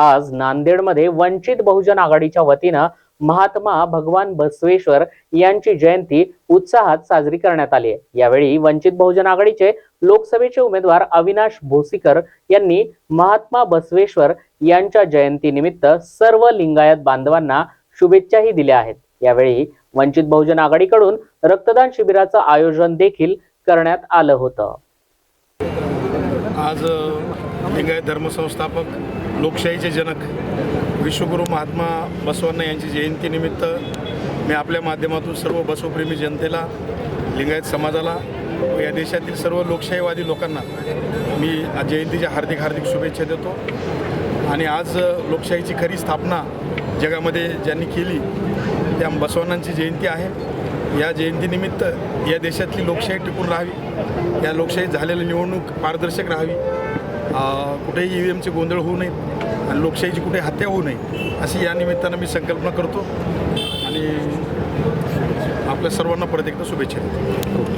आज नांदेडमध्ये वंचित बहुजन आघाडीच्या वतीनं महात्मा भगवान बसवेश्वर यांची जयंती उत्साहात साजरी करण्यात आली आहे. यावेळी वंचित बहुजन आघाडीचे लोकसभेचे उमेदवार अविनाश भोसीकर यांनी महात्मा बसवेश्वर यांच्या जयंतीनिमित्त सर्व लिंगायत बांधवांना शुभेच्छाही दिल्या आहेत. यावेळी वंचित बहुजन आघाडीकडून रक्तदान शिबिराचं आयोजन देखील करण्यात आलं होतं. आज लिंगायत धर्मसंस्थापक लोकशाहीचे जनक विश्वगुरू महात्मा बसवण्ण यांची जयंतीनिमित्त मी आपल्या माध्यमातून सर्व बसवप्रेमी जनतेला लिंगायत समाजाला व या देशातील सर्व लोकशाहीवादी लोकांना मी जयंतीच्या हार्दिक हार्दिक शुभेच्छा देतो. आणि आज लोकशाहीची खरी स्थापना जगामध्ये ज्यांनी केली त्या बसवण्णांची जयंती आहे. या जयंतीनिमित्त या देशातली लोकशाही टिकून राहावी. या लोकशाहीत झालेली निवडणूक पारदर्शक राहावी. कुठेही ई व्ही एमचे गोंधळ होऊ नयेत आणि लोकशाहीची कुठे हत्या होऊ नये अशी या निमित्तानं मी संकल्पना करतो. आणि आपल्या सर्वांना परत एकदा शुभेच्छा देतो.